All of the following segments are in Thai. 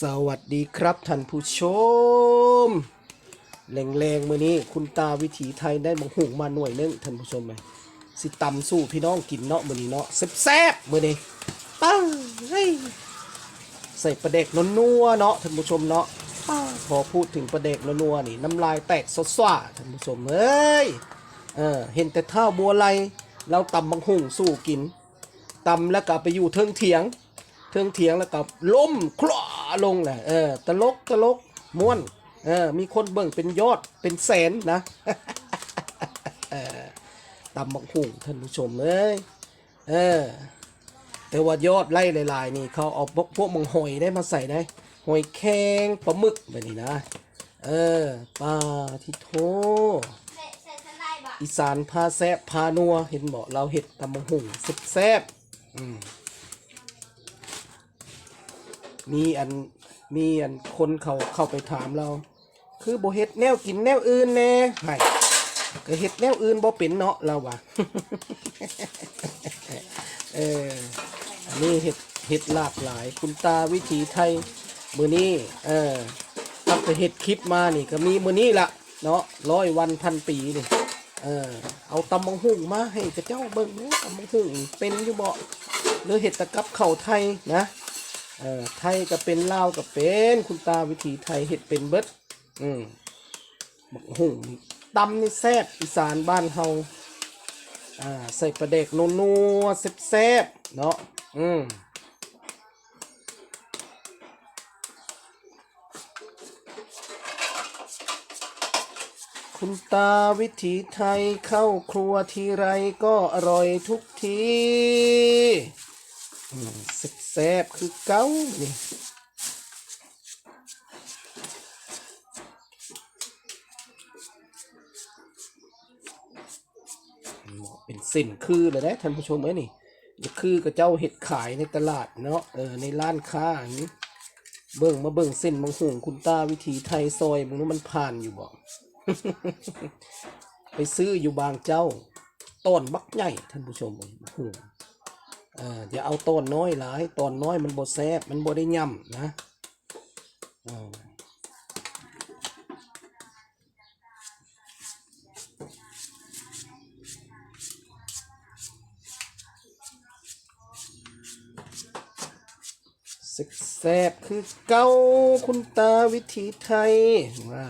สวัสดีครับท่านผู้ชมแรงๆมือนี้คุณตาวิถีไทยได้บังหุงมาหน่วยนึงท่านผู้ชมไหมสิตำสู้พี่น้องกินเนาะมือนี้เนาะแซ่บๆมือนี้ปังเฮ้ยใส่ประเด็กนัวๆเนาะท่านผู้ชมเนาะพอพูดถึงประเด็กนัวๆนี่น้ำลายแตกสดสว่าท่านผู้ชมเอ้ยเออเห็นแต่ท่าบัวไลเราตำบังหุงสู้กินตำแล้วก็ไปอยู่เทิงเถียง เทิงเถียงแล้วก็ล้มคลอลงแหละเออตลกตลกม่วนเออมีคนเบิ่งเป็นยอดเป็นแสนนะเออตำบักหุ่งท่านผู้ชมเอ้ยเออแต่ว่ายอดไล่หลายๆนี่เขาเอาพวกพวกมังหอยได้มาใส่ได้หอยแครงปลาหมึกแบบนี้นะ เออปลาที่โทใส่ใส่สไลด์บะอีสานพาแซบพานัวเห็นบอกเราเห็ดตำบักหุ่งแซ่บๆอืม มีอันมีอันคนเขาเข้าไปถามเรา คือโบเฮ็ดแนวกินแนวอื่นแน่ให้ก็เฮ็ดแนวอื่นบ่เป็นเนาะเราว่ะเอออันนี้เฮ็ดเฮ็ดหลากหลาย คุณตาวิถีไทยมือนี้เออตั้งแต่เฮ็ดคลิปมานี่ก็มีมือนี้ละเนาะร้อยวันพันปีนี่เออเอาตำบังหุ่งมาให้กับเจ้าเบิ่งเด้อตำบังหุ่งเป็นอยู่บ่หรือเฮ็ดตะกับเข้าไทยนะ เออไทยก็เป็นลาวก็เป็นคุณตาวิถีไทยเห็ดเป็นเบิดอืมบักหุ่งตำนี่แซ่บอีสานบ้านเฮาอ่าใส่ปลาเด็กนัวๆแซ่บๆเนาะอืมคุณตาวิถีไทยเข้าครัวทีไรก็อร่อยทุกที แซ่บคือเก้านี่เป็นสิ่นคือเลยนะท่านผู้ชมเอ้ยนี่คือกับเจ้าเห็ดขายในตลาดเนาะเออในร้านค้าอย่างนี้เบิ่งมาเบิ่งเส้นบางห่งคุณตาวิถีไทยซอยบางนู้นมันผ่านอยู่บ่ไปซื้ออยู่บางเจ้าต้นบักใหญ่ท่านผู้ชมเอ้ยบักหุ่ง เอออย่าเอาตอนน้อยหลายตอนน้อยมันบดแซบมันบดได้ย่ำนะแซบคือเก้าคุณตาวิถีไทยว่า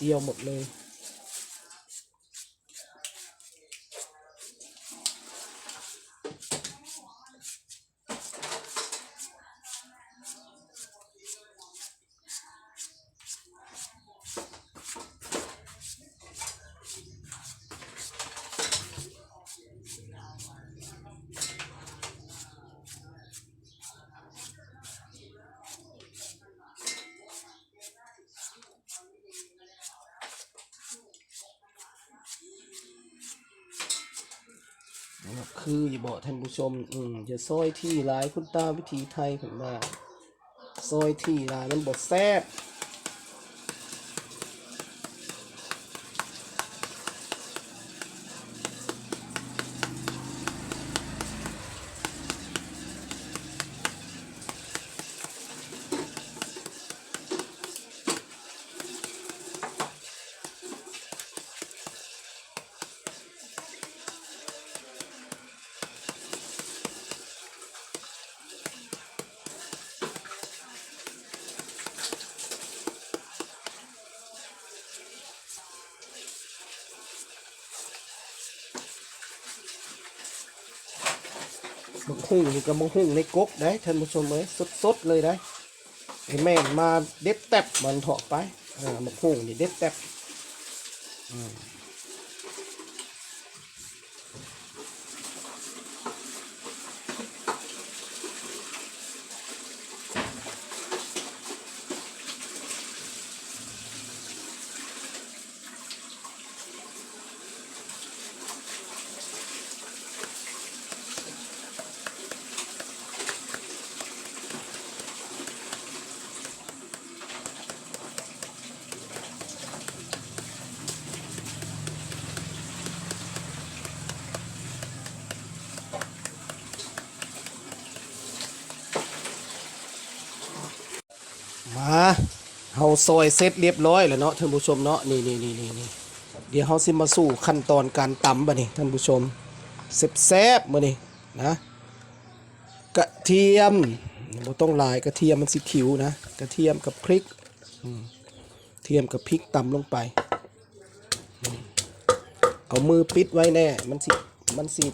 เดีย นะคืออย่าบอกท่านผู้ชม อืมอย่าซอยที่หลายคุณตาวิถีไทยผมว่าซอยที่หลายมันบดแซบ บังหุ่งนี่ก็บังหุ่งในกกได้ท่านผู้ชมเอ้ยสดๆเลยได้ไอ้แม่มาเด็ดแตบมันเถาะไปอ่าบังหุ่งนี่เด็ดแตบอืม ซอยเสร็จเรียบร้อยแล้วเนาะท่านผู้ชมเนาะนี่นี่นี่นี่นี่เดี๋ยวเฮาสิมาสู่ขั้นตอนการตำบัดนี้ท่านผู้ชมแซ่บๆมื้อนี้นะกระเทียมบ่ต้องลายกระเทียมมันสิขิวนะกระเทียมกับพริกเทียมกับพริกตำลงไป เอามือปิดไว้แน่ มันสิมันสิ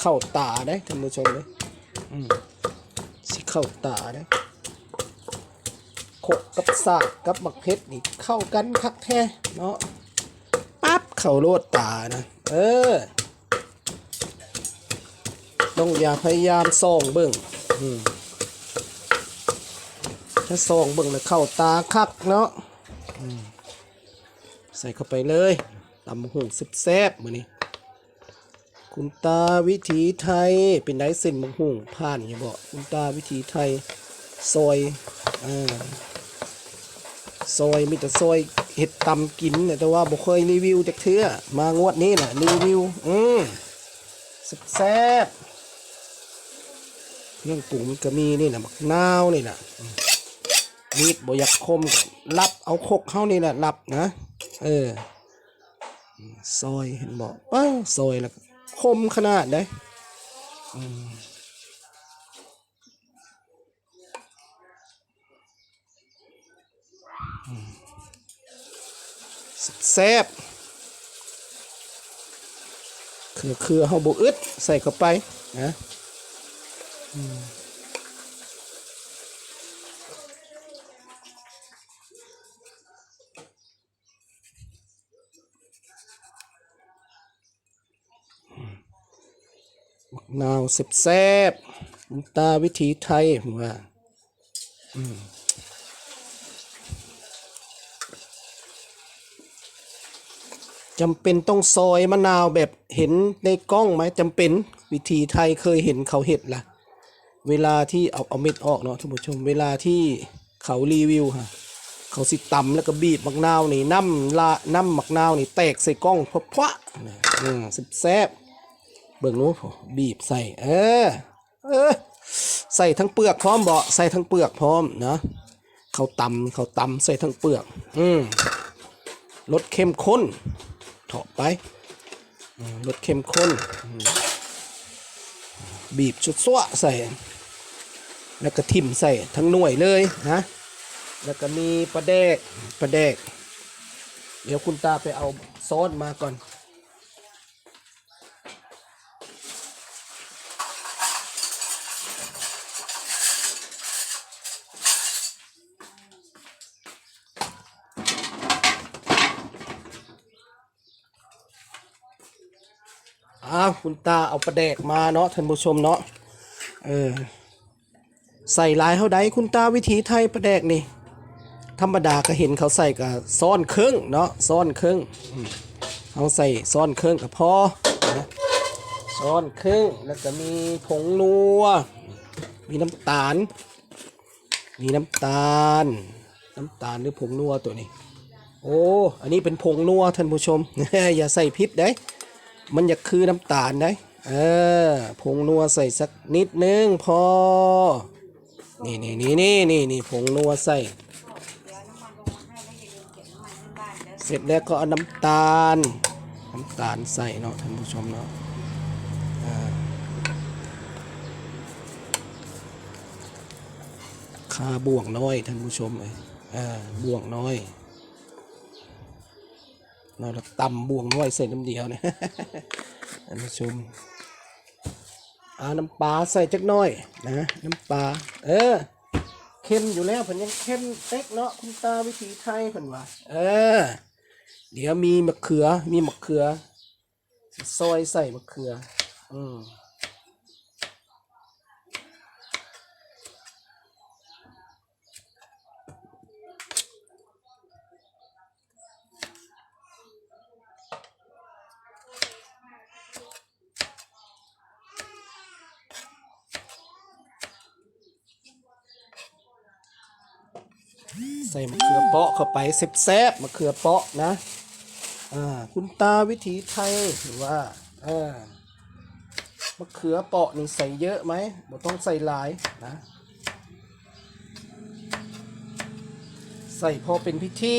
เข้าตาได้ท่านผู้ชมเลยอืมสิเข้าตาได้ ขกกับสากกับมักเพชรนี่เข้ากันคักแท้เนาะปั๊บเข้าโลดตานะ เออต้องอย่าพยายามส่องเบิ่งอืมถ้าส่องเบิ่งแล้วเข้าตาคักเนาะใส่เข้าไปเลยตำหูสิบแซบมือนี้คุณตาวิถีไทยเป็นไดเส้นมังหุงผ่านอย่างบอกคุณตาวิถีไทยซอยอ่า ซอยมีแต่ซอยเห็ดตำกินเนี่ยแต่ว่าบ่เคยรีวิวจากเทือมางวดนี้น่ะรีวิว อืมแซ่บเครื่องปรุงมันก็มีนี่นะมักนาวนี่นะมีดบอยากคมรับเอาคกเข้านี่แหละรับนะ เออซอยเห็นบอกป้าซอยแล้วคมขนาดได้อืมอืม แซ่บคือคือเฮาบ่อึดใส่เข้าไปนะนาวแซ่บๆตาวิถีไทยผมว่าอืม จำเป็นต้องซอยมะนาวแบบเห็นในกล้องไหมจำเป็นวิธีไทยเคยเห็นเขาเห็ดล่ะ เวลาที่เอาเอาเม็ดออกเนาะท่านผู้ชมเวลาที่เขารีวิวฮะเขาสิตำแล้วก็บีบมะนาวนี่น้ำละน้ำมะนาวนี่แตกใส่กล้องพะพะอืมแซ่บเบิ่งนู้นบีบใส่เออเออใส่ทั้งเปลือกพร้อมเบาใส่ทั้งเปลือกพร้อมนะเขาตำเขาตำใส่ทั้งเปลือก อืมรสเข้มข้นาะไปรสเข้มข้น บีบชุดซัวใส่ แล้วก็ทิ่มใส่ทั้งหน่วยเลยนะแล้วก็มีปลาแดกปลาแดก เดี๋ยวคุณตาไปเอาซอสมาก่อน อ้าวคุณตาเอาประแดกมาเนาะท่านผู้ชมเนาะเออใส่ลายเท่าใดคุณตาวิถีไทยประแดกนี่ ธรรมดาก็เห็นเขาใส่กับซ้อนเครื่องเนาะซ้อนเครื่องเอาใส่ซ้อนเครื่องกับพอนะซ้อนเครื่องแล้วก็มีผงนัว มีน้ำตาล มีน้ำตาล น้ำตาลหรือผงนัวตัวนี้ โอ้ อันนี้เป็นผงนัวท่านผู้ชมอย่าใส่พิษได้ มันอยากคือน้ำตาลได้เออผงนัวใส่สักนิดนึงพอ นี่นี่นี่นี่นี่นี่ผงนัวใส่ เสร็จแล้วก็เอาน้ำตาล น้ำตาลใส่เนาะท่านผู้ชมเนาะอ่าคาบ่วงน้อยท่านผู้ชมเลยอ่าบ่วงน้อย เราตำบวงน้อยใส่น้ำเดียวเนี่ยท่านผู้ชมอาน้ำปลาใส่จักน้อยนะน้ำปลาเออเค็มอยู่แล้วผมยังเค็มเต็กเนาะคุณตาวิถีไทยผมว่าเออ เดี๋ยวมีมะเขือมีมะเขือซอยใส่มะเขือ อืมใส่มะเขือเปาะเข้าไปแซ่บๆมะเขือเปาะนะอ่าคุณตาวิถีไทยหรือว่าอ่ามะเขือเปาะนี่ใส่เยอะไหมบ่ต้องใส่หลายนะ ใส่พอเป็นพิธี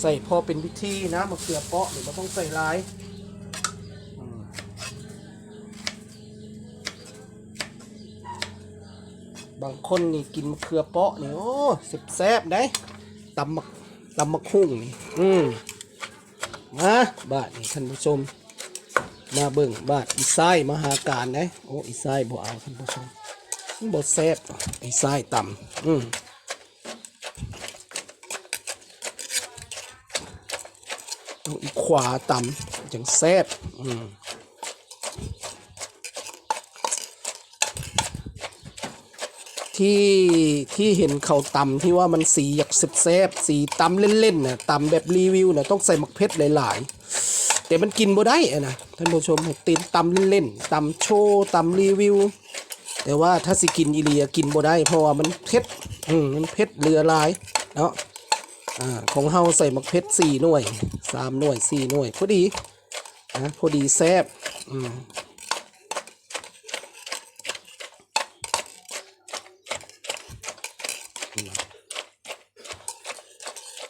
ใส่พอเป็นพิธีนะมะเขือเปาะหรือบ่ต้องใส่หลาย บางคนนี่กินมะเขือเปาะนี่โอ้สิบแซบได้ตำมะตำมะคุ้งนี่อืมมาบาทนี่ท่านผู้ชม มาเบิ่งบาทอีไซมหาการได้โอ้อีไซบ่เอาท่านผู้ชมมันบ่แซบอีไซต่ำอืมต้องอีขวาต่ำจังแซบอืม ที่ที่เห็นเขาตำที่ว่ามันสีอยากแซ่บสีตำเล่นๆน่ะตำแบบรีวิวน่ะต้องใส่หมักเพชรหลายๆ แต่มันกินบ่ได้นะท่านผู้ชมให้ตีนตำเล่นๆตำโชว์ตำรีวิว แต่ว่าถ้าสิกินอีเลียกินบ่ได้เพราะว่ามันเผ็ดอืมมันเผ็ดเรือลายเนาะอ่าของเฮาใส่หมักเพชรสี่หน่วยสามหน่วยสี่หน่วยพอดีนะพอดีแซ่บอืม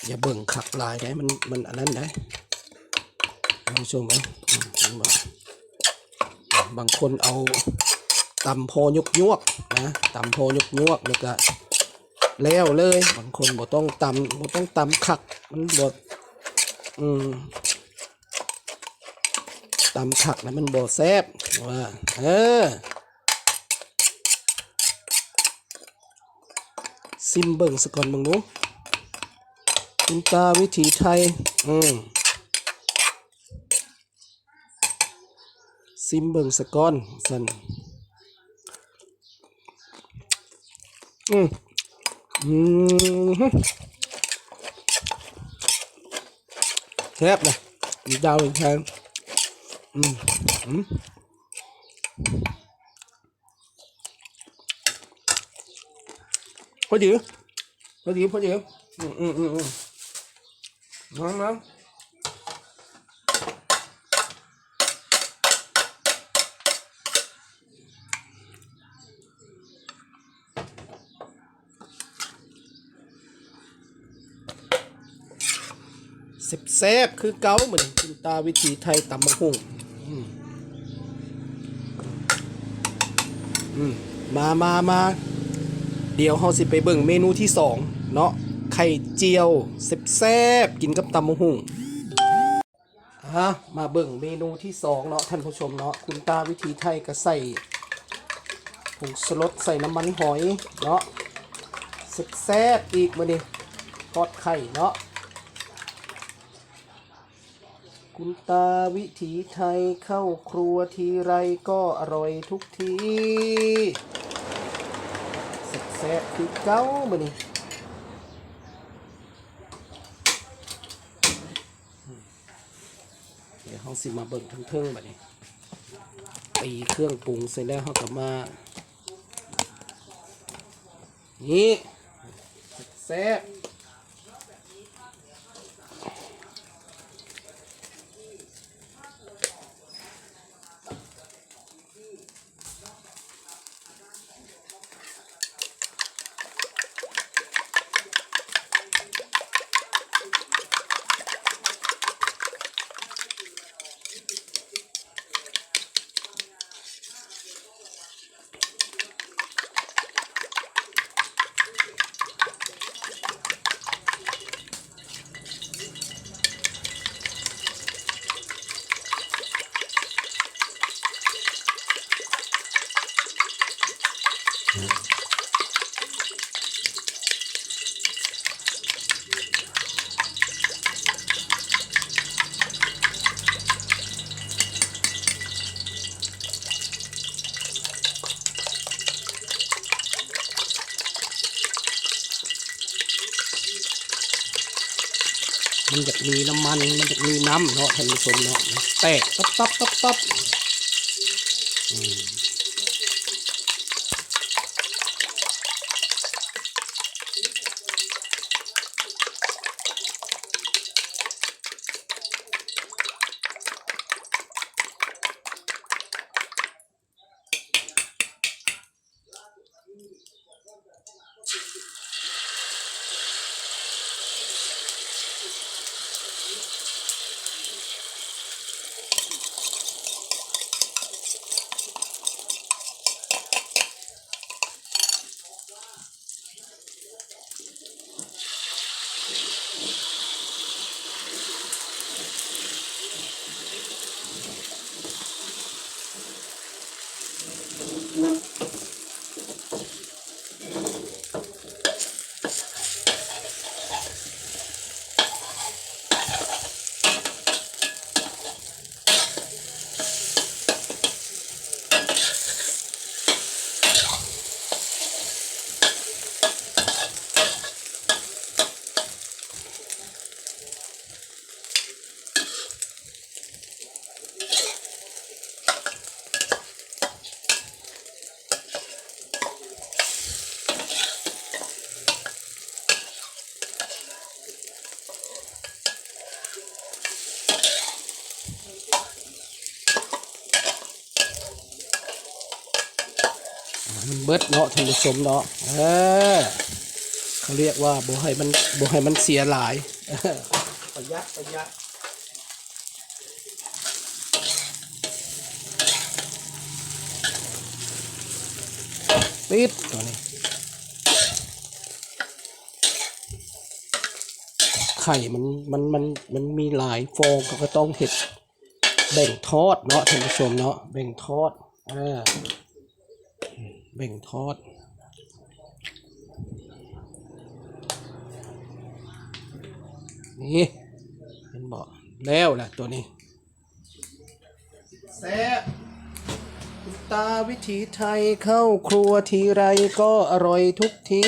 อย่าเบิ่งขักลายได้มันมันอันนั้นได้ผู้ชมไหมอืมเห็นบ่บางคนเอาตำโพยุกยวกนะตำโพยุกยวกๆนี่ก็แล้วเลย บางคนบ่ต้องตำบ่ต้องตำขักมันบ่อืมตำขักนะมันบ่แซ่บว่าเออซิมเบิ่งสก่อนเบิ่งหนู คุณตาวิถีไทย อืมซิมเบิงสกอนสันอืมอืมแซ่บเลยดาวอีกแทนอืมอืมพอดีพอดีพอดีอืมอืมอืม น้องน้องเซบแซบคือเกาเหมือนคุณตาวิถีไทยตำมะฮุ่งมามามา เดี๋ยวเราสิไปเบิ่งเมนูที่สองเนาะ ข่เจียวแซ่บๆกินกับตำมะฮุ่งอะมาเบิ่งเมนูที่สองเนาะท่านผู้ชมเนาะคุณตาวิถีไทยก็ใส่ผงสลดใส่น้ำมันหอยเนาะแซ่บๆอีกมาดิทอดไข่เนาะคุณตาวิถีไทยเข้าครัวทีไรก็อร่อยทุกทีแซ่บๆคือเก้ามานี่เดี๋ยวเขา สิมาเบิ่งทั้งเทิงแบบนี้ตีเครื่องปรุงเสร็จแล้วเขากลับมา นี่แซ่บ มันจะมีน้ำมัน มันจะมีน้ำเนาะท่านผู้ชมเนาะแตกตับตับตับตับ มันเบิดเนาะท่านผู้ชมเนาะเออเขาเรียกว่าบ่ให้มันบ่ให้มันเสียหลายประหยัดประหยัดปิดตัวนี้ไข่มันมันมันมันมีหลายฟองก็ก็ต้องเห็ดแบ่งทอดเนาะท่านผู้ชมเนาะแบ่งทอดเออ แบ่งทอด นี่เห็นบอกแล้วแหละตัวนี้แซ่บตาวิถีไทยเข้าครัวทีไรก็อร่อยทุกที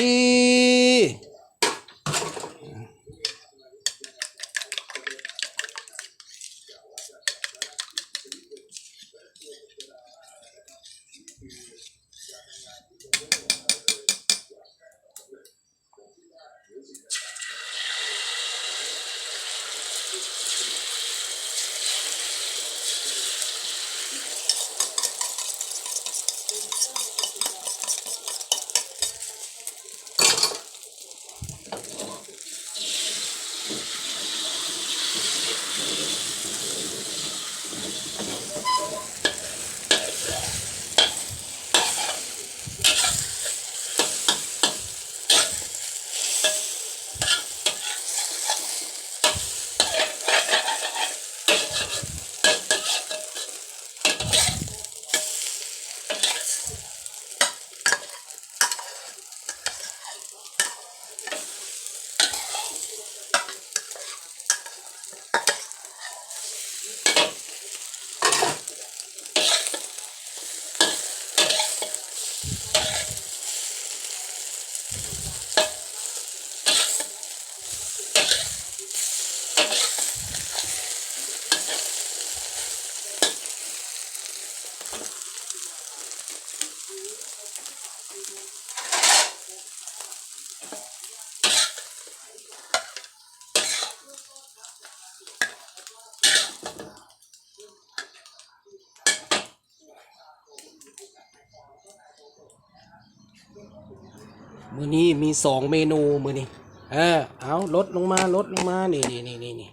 มือนี้มีสองเมนูมือนี้เออเอาลดลงมาลดลงมานี่นี่นี่นี่นี่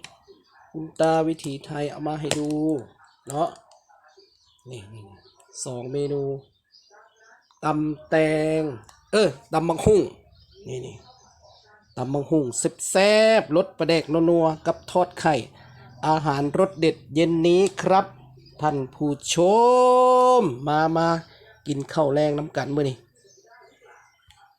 คุณตาวิถีไทยเอามาให้ดูเนาะนี่นี่สองเมนูตำแตง เออตำบังหุ่งนี่นี่ตำบังหุ่งแซ่บๆรสประเดกนัวๆกับทอดไข่ อาหารรสเด็ดเย็นนี้ครับ ท่านผู้ชม มามากินข้าวแรงน้ำกันมื้อนี้